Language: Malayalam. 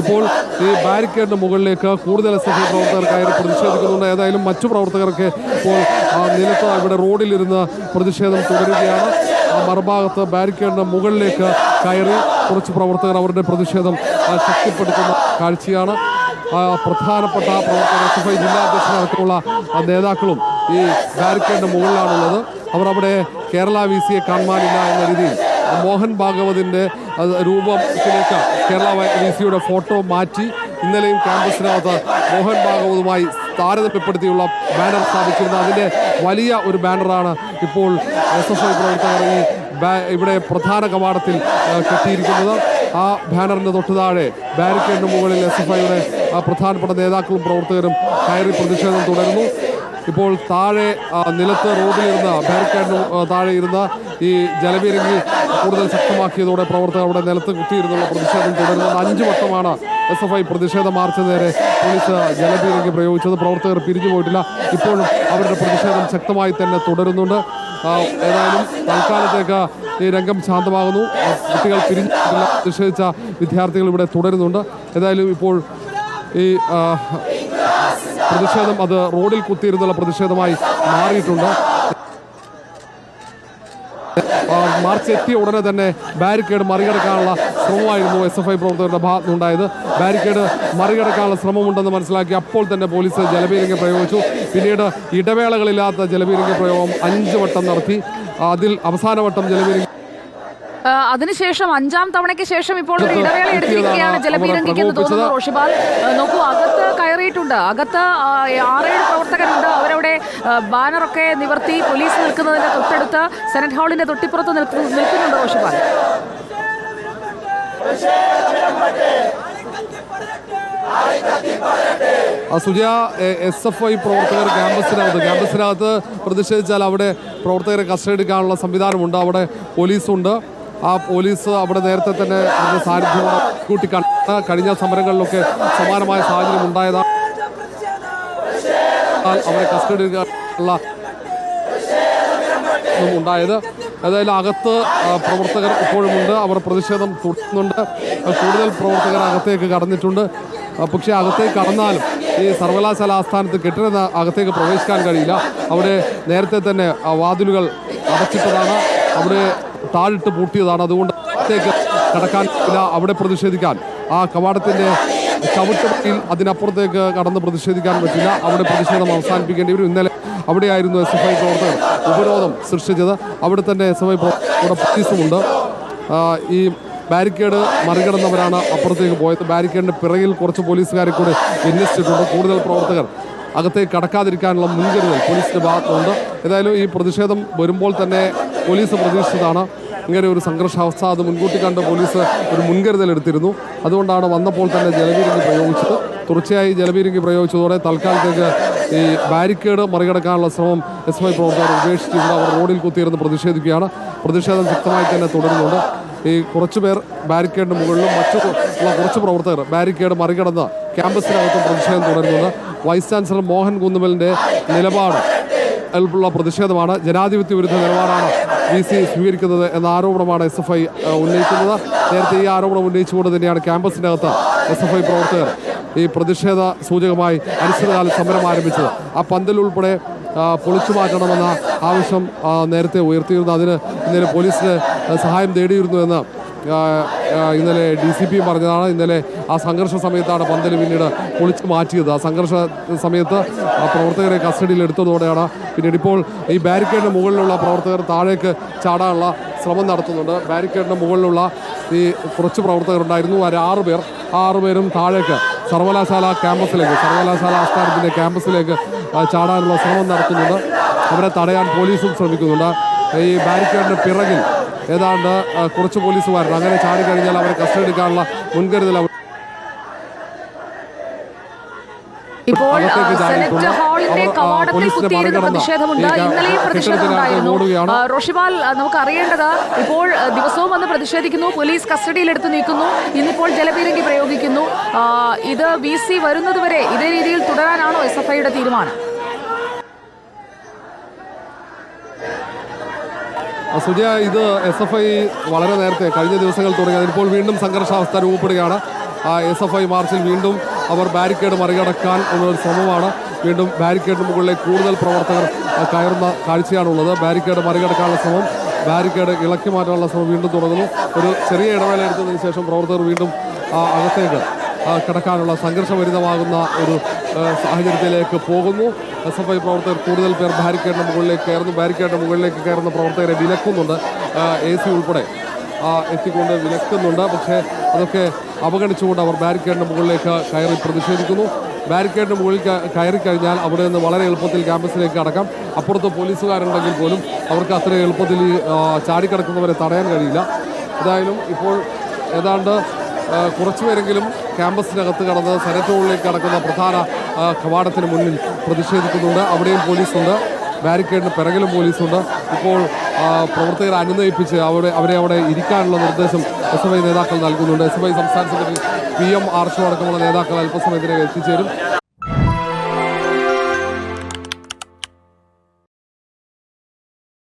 ഇപ്പോൾ ഈ ബാരിക്കേഡിന് മുകളിലേക്ക് കൂടുതൽ എസ് എഫ് ഐ പ്രവർത്തകർ കയറി പ്രതിഷേധിക്കുന്നുണ്ട്. ഏതായാലും മറ്റു പ്രവർത്തകർക്ക് ഇപ്പോൾ നിലത്ത് ഇവിടെ റോഡിലിരുന്ന് പ്രതിഷേധം തുടരുകയാണ്. മറുഭാഗത്ത് ബാരിക്കേഡിന് മുകളിലേക്ക് കയറി കുറച്ച് പ്രവർത്തകർ അവരുടെ പ്രതിഷേധം ശക്തിപ്പെടുത്തുന്ന കാഴ്ചയാണ്. പ്രധാനപ്പെട്ട പ്രവർത്തകർ എസ് എഫ് ഐ ജില്ലാ അധ്യക്ഷനടക്കമുള്ള ആ, നേതാക്കളും ഈ ബാരിക്കേഡിന് മുകളിലാണുള്ളത്. അവർ അവിടെ കേരള വി സിയെ കാണുവാനില്ല എന്ന രീതിയിൽ മോഹൻ ഭാഗവതിന്റെ രൂപത്തിലേക്ക് കേരള വി സിയുടെ ഫോട്ടോ മാറ്റി ഇന്നലെയും ക്യാമ്പസിനകത്ത് മോഹൻ ഭാഗവതുമായി താരതമ്യപ്പെടുത്തിയുള്ള ബാനർ സ്ഥാപിച്ചിരുന്നു അതിന്റെ വലിയ ഒരു ബാനറാണ് ഇപ്പോൾ എസ് എഫ് ഐ പ്രവർത്തകർ ഈ ഇവിടെ പ്രധാന കവാടത്തിൽ കെട്ടിയിരിക്കുന്നത്. ആ ബാനറിന് തൊട്ട് താഴെ ബാരിക്കേഡിന് മുകളിൽ എസ് എഫ് ഐയുടെ പ്രധാനപ്പെട്ട നേതാക്കളും പ്രവർത്തകരും കയറി പ്രതിഷേധം തുടരുന്നു. ഇപ്പോൾ താഴെ നിലത്ത് റോഡിലിരുന്ന ബാരിക്കേഡിന് താഴെ ഇരുന്ന ഈ ജലപീരങ്കി കൂടുതൽ ശക്തമാക്കിയതോടെ പ്രവർത്തകർ അവിടെ നിലത്ത് കുത്തിയിരുന്നുള്ള പ്രതിഷേധം തുടരുന്നത്. അഞ്ച് വട്ടമാണ് എസ് എഫ് ഐ പ്രതിഷേധ മാർച്ച് നേരെ പോലീസ് ജലപീരങ്കി പ്രയോഗിച്ചത്. പ്രവർത്തകർ പിരിഞ്ഞു പോയിട്ടില്ല. ഇപ്പോഴും അവരുടെ പ്രതിഷേധം ശക്തമായി തന്നെ തുടരുന്നുണ്ട്. ഏതായാലും തൽക്കാലത്തേക്ക് ഈ രംഗം ശാന്തമാകുന്നു. കുട്ടികൾ പിരിഞ്ഞിട്ടില്ല പ്രതിഷേധിച്ച വിദ്യാർത്ഥികൾ ഇവിടെ തുടരുന്നുണ്ട്. ഏതായാലും ഇപ്പോൾ ഈ പ്രതിഷേധം അത് റോഡിൽ കുത്തിയിരുന്നുള്ള പ്രതിഷേധമായി മാറിയിട്ടുണ്ട്. മാർച്ച് എത്തിയ ഉടനെ തന്നെ ബാരിക്കേഡ് മറികടക്കാനുള്ള ശ്രമമായിരുന്നു എസ് എഫ് ഐ പ്രവർത്തകരുടെ ഭാഗത്തുനിന്നുണ്ടായത് ബാരിക്കേഡ് മറികടക്കാനുള്ള ശ്രമമുണ്ടെന്ന് മനസ്സിലാക്കി അപ്പോൾ തന്നെ പോലീസ് ജലപീരങ്ക പ്രയോഗിച്ചു. പിന്നീട് ഇടവേളകളില്ലാത്ത ജലപീരങ്ക പ്രയോഗം അഞ്ച് വട്ടം നടത്തി. അതിൽ അവസാന വട്ടം ജലപീരങ്കി അതിനുശേഷം അഞ്ചാം തവണയ്ക്ക് ശേഷം ഇപ്പോൾ ഒരു ഇടവേള എടുത്തിരിക്കുകയാണ് ജലപീരങ്കിക്ക് എന്ന് തോന്നുന്നു. റോഷിബാൽ. നോക്കൂ അകത്ത് കയറിയിട്ടുണ്ട് അകത്ത് ആറേഴ് പ്രവർത്തകരുണ്ട്. അവരവിടെ ബാനറൊക്കെ നിവർത്തി പോലീസ് നിൽക്കുന്നതിന്റെ തൊട്ടടുത്ത് സെനറ്റ് ഹാളിന്റെ തൊട്ടിപ്പുറത്ത് നിൽക്കു- നിൽക്കുന്നുണ്ട് Roshibal. Sujaya S F I പ്രവർത്തകർ ക്യാമ്പസിനകത്ത് ക്യാമ്പസിനകത്ത് പ്രതിഷേധിച്ചാൽ അവിടെ പ്രവർത്തകരെ കസ്റ്റഡി എടുക്കാനുള്ള സംവിധാനമുണ്ട്. അവിടെ പോലീസുണ്ട്. ആ പോലീസ് അവിടെ നേരത്തെ തന്നെ അതിന്റെ സാന്നിധ്യം കൂട്ടി കണ്ട കഴിഞ്ഞ സമരങ്ങളിലൊക്കെ സമാനമായ സാഹചര്യം ഉണ്ടായതാണ് അവരെ കസ്റ്റഡി ഉള്ള ഒന്നും ഉണ്ടായത്. ഏതായാലും അകത്ത് പ്രവർത്തകർ ഇപ്പോഴുമുണ്ട് അവർ പ്രതിഷേധം തുടരുന്നുണ്ട്. കൂടുതൽ പ്രവർത്തകർ അകത്തേക്ക് കടന്നിട്ടുണ്ട്. പക്ഷേ അകത്തേക്ക് കടന്നാലും ഈ സർവകലാശാല ആസ്ഥാനത്ത് കെട്ടിട അകത്തേക്ക് പ്രവേശിക്കാൻ കഴിയില്ല. അവിടെ നേരത്തെ തന്നെ വാതിലുകൾ അടച്ചിട്ടതാണ്. അവിടെ താഴിട്ട് പൂട്ടിയതാണ്. അതുകൊണ്ട് കടക്കാൻ ഇല്ല. അവിടെ പ്രതിഷേധിക്കാൻ. ആ കവാടത്തിന്റെ ചവിട്ടിൽ അതിനപ്പുറത്തേക്ക് കടന്ന് പ്രതിഷേധിക്കാൻ പറ്റില്ല. അവിടെ പ്രതിഷേധം അവസാനിപ്പിക്കേണ്ടി വരും. ഇന്നലെ അവിടെയായിരുന്നു എസ് എഫ് ഐ പ്രവർത്തകർ ഉപരോധം സൃഷ്ടിച്ചത്. അവിടെ തന്നെ എസ് എഫ് ഐ പ്രവർത്തകരുടെ ഈ ബാരിക്കേഡ് മറികടന്നവരാണ് അപ്പുറത്തേക്ക് പോയത്. ബാരിക്കേഡിന്റെ പിറകിൽ കുറച്ച് പോലീസുകാരെ കൂടെ വിന്യസിച്ചിട്ടുണ്ട്. കൂടുതൽ പ്രവർത്തകർ അകത്തേക്ക് കടക്കാതിരിക്കാനുള്ള മുൻകരുതൽ പോലീസിന്റെ ഭാഗത്തുണ്ട്. ഏതായാലും ഈ പ്രതിഷേധം വരുമ്പോൾ തന്നെ പോലീസ് പ്രതീക്ഷിച്ചതാണ് ഇങ്ങനെ ഒരു സംഘർഷാവസ്ഥ. അത് മുൻകൂട്ടി കണ്ട് പോലീസ് ഒരു മുൻകരുതൽ എടുത്തിരുന്നു. അതുകൊണ്ടാണ് വന്നപ്പോൾ തന്നെ ജലപീരങ്കി പ്രയോഗിച്ചത്. തുടർച്ചയായി ജലപീരങ്കി പ്രയോഗിച്ചതോടെ തൽക്കാലത്തേക്ക് ഈ ബാരിക്കേഡ് മറികടക്കാനുള്ള ശ്രമം എസ് വൈ പ്രവർത്തകർ ഉപേക്ഷിച്ചിട്ടുണ്ട് അവർ റോഡിൽ കുത്തിയിരുന്ന് പ്രതിഷേധിക്കുകയാണ്. പ്രതിഷേധം ശക്തമായി തന്നെ തുടരുന്നുണ്ട്. ഈ കുറച്ചു പേർ ബാരിക്കേഡിന് മുകളിലും മറ്റു ഉള്ള കുറച്ച് പ്രവർത്തകർ ബാരിക്കേഡ് മറികടന്ന് ക്യാമ്പസിനകത്തും പ്രതിഷേധം തുടരുന്നുണ്ട്. വൈസ് ചാൻസലർ മോഹൻ കുന്നുമലിന്റെ നിലപാട് ഉള്ള പ്രതിഷേധമാണ്. ജനാധിപത്യ വിരുദ്ധ നിലപാടാണ് വി സി സ്വീകരിക്കുന്നത് എന്ന ആരോപണമാണ് എസ് എഫ് ഐ ഉന്നയിക്കുന്നത്. നേരത്തെ ഈ ആരോപണം ഉന്നയിച്ചുകൊണ്ട് തന്നെയാണ് ക്യാമ്പസിനകത്ത് എസ് എഫ് ഐ പ്രവർത്തകർ ഈ പ്രതിഷേധ സൂചകമായി അനിശ്ചിതകാല സമരം ആരംഭിച്ചത്. ആ പന്തൽ ഉൾപ്പെടെ പൊളിച്ചു മാറ്റണമെന്ന ആവശ്യം നേരത്തെ ഉയർത്തിയിരുന്നു അതിന് ഇന്നലെ പോലീസിന് സഹായം തേടിയിരുന്നു എന്ന് ഇന്നലെ ഡി സി പി പറഞ്ഞതാണ്. ഇന്നലെ ആ സംഘർഷ സമയത്താണ് പന്തൽ പിന്നീട് പൊളിച്ച് മാറ്റിയത്. ആ സംഘർഷ സമയത്ത് പ്രവർത്തകരെ കസ്റ്റഡിയിൽ എടുത്തതോടെയാണ് പിന്നീട് ഇപ്പോൾ ഈ ബാരിക്കേഡിന് മുകളിലുള്ള പ്രവർത്തകർ താഴേക്ക് ചാടാനുള്ള ശ്രമം നടത്തുന്നുണ്ട്. ബാരിക്കേഡിന് മുകളിലുള്ള ഈ കുറച്ച് പ്രവർത്തകരുണ്ടായിരുന്നു. അവർ ആറ് പേർ. ആ ആറ് പേരും താഴേക്ക് സർവകലാശാല ക്യാമ്പസിലേക്ക് സർവകലാശാല ആസ്ഥാനത്തിന്റെ ക്യാമ്പസിലേക്ക് ചാടാനുള്ള ശ്രമം നടത്തുന്നുണ്ട്. അവരെ തടയാൻ പോലീസും ശ്രമിക്കുന്നുണ്ട്. ഈ ബാരിക്കേഡിന് പിറകിൽ ഏതാണ്ട് കുറച്ച് പോലീസുകാരുണ്ട്. അങ്ങനെ ചാടി ചാടിക്കഴിഞ്ഞാൽ അവരെ കസ്റ്റഡി എടുക്കാനുള്ള മുൻകരുതൽ ഇപ്പോൾ സെലക്ട് സെനറ്റ് ഹാളിന്റെ കവാടത്തിൽ കുത്തിയിരുന്ന പ്രതിഷേധമുണ്ട്. ഇന്നലെയും പ്രതിഷേധമുണ്ടായിരുന്നു. റോഷിബാൽ നമുക്ക് അറിയേണ്ടത് ഇപ്പോൾ ദിവസവും വന്ന് പ്രതിഷേധിക്കുന്നു. പോലീസ് കസ്റ്റഡിയിലെടുത്ത് നീക്കുന്നു ഇന്നിപ്പോൾ ജലപീരങ്കി പ്രയോഗിക്കുന്നു. ഇത് വി സി വരുന്നതുവരെ ഇതേ രീതിയിൽ തുടരാനാണോ എസ് എഫ് ഐയുടെ തീരുമാനം? സുജയ ഇത് എസ് എഫ് ഐ വളരെ നേരത്തെ കഴിഞ്ഞ ദിവസങ്ങൾ തുടങ്ങി. അതിപ്പോൾ വീണ്ടും സംഘർഷാവസ്ഥ രൂപപ്പെടുകയാണ്. എസ് എഫ് ഐ മാർച്ചിൽ വീണ്ടും അവർ ബാരിക്കേഡ് മറികടക്കാൻ എന്നൊരു ശ്രമമാണ്. വീണ്ടും ബാരിക്കേഡിന് മുകളിലേക്ക് കൂടുതൽ പ്രവർത്തകർ ആ, കയറുന്ന കാഴ്ചയാണുള്ളത്. ബാരിക്കേഡ് മറികടക്കാനുള്ള ശ്രമം ബാരിക്കേഡ് ഇളക്കി മാറ്റാനുള്ള ശ്രമം വീണ്ടും തുടങ്ങുന്നു. ഒരു ചെറിയ ഇടവേള എടുത്തതിന് ശേഷം പ്രവർത്തകർ വീണ്ടും ആ, അകത്തേക്ക് കിടക്കാനുള്ള സംഘർഷഭരിതമാകുന്ന ഒരു ആ, സാഹചര്യത്തിലേക്ക് പോകുന്നു. എസ് എഫ് ഐ പ്രവർത്തകർ കൂടുതൽ പേർ ബാരിക്കേഡിന് മുകളിലേക്ക് കയറുന്നു. ബാരിക്കേഡിന് മുകളിലേക്ക് കയറുന്ന പ്രവർത്തകരെ വിലക്കുന്നുണ്ട്. എ സി ഉൾപ്പെടെ എത്തിക്കൊണ്ട് വിലക്കുന്നുണ്ട്. പക്ഷേ അതൊക്കെ അവഗണിച്ചുകൊണ്ട് അവർ ബാരിക്കേഡിന് മുകളിലേക്ക് കയറി പ്രതിഷേധിക്കുന്നു. ബാരിക്കേഡിന് മുകളിൽ കയറി കഴിഞ്ഞാൽ അവിടെ നിന്ന് വളരെ എളുപ്പത്തിൽ ക്യാമ്പസിലേക്ക് അടക്കാം അപ്പുറത്ത് പോലീസുകാരുണ്ടെങ്കിൽ പോലും അവർക്ക് അത്ര എളുപ്പത്തിൽ ഈ ചാടിക്കടക്കുന്നവരെ തടയാൻ കഴിയില്ല. ഏതായാലും ഇപ്പോൾ ഏതാണ്ട് കുറച്ചുപേരെങ്കിലും ക്യാമ്പസിനകത്ത് കടന്ന് സെനറ്റ് ഹോളിലേക്ക് കടക്കുന്ന പ്രധാന കവാടത്തിന് മുന്നിൽ പ്രതിഷേധിക്കുന്നുണ്ട്. അവിടെയും പോലീസുണ്ട്. ബാരിക്കേഡിന് പിറകിലും പോലീസുണ്ട്. ഇപ്പോൾ പ്രവർത്തകർ അനുനയിപ്പിച്ച് അവിടെ അവരെ അവിടെ ഇരിക്കാനുള്ള നിർദ്ദേശം എസ് എഫ് ഐ നേതാക്കൾ നൽകുന്നുണ്ട്. എസ് എഫ് ഐ സംസ്ഥാന സെക്രട്ടറി പി എം ആർഷോ അടക്കമുള്ള നേതാക്കൾ അല്പസമയത്തിനകം എത്തിച്ചേരും.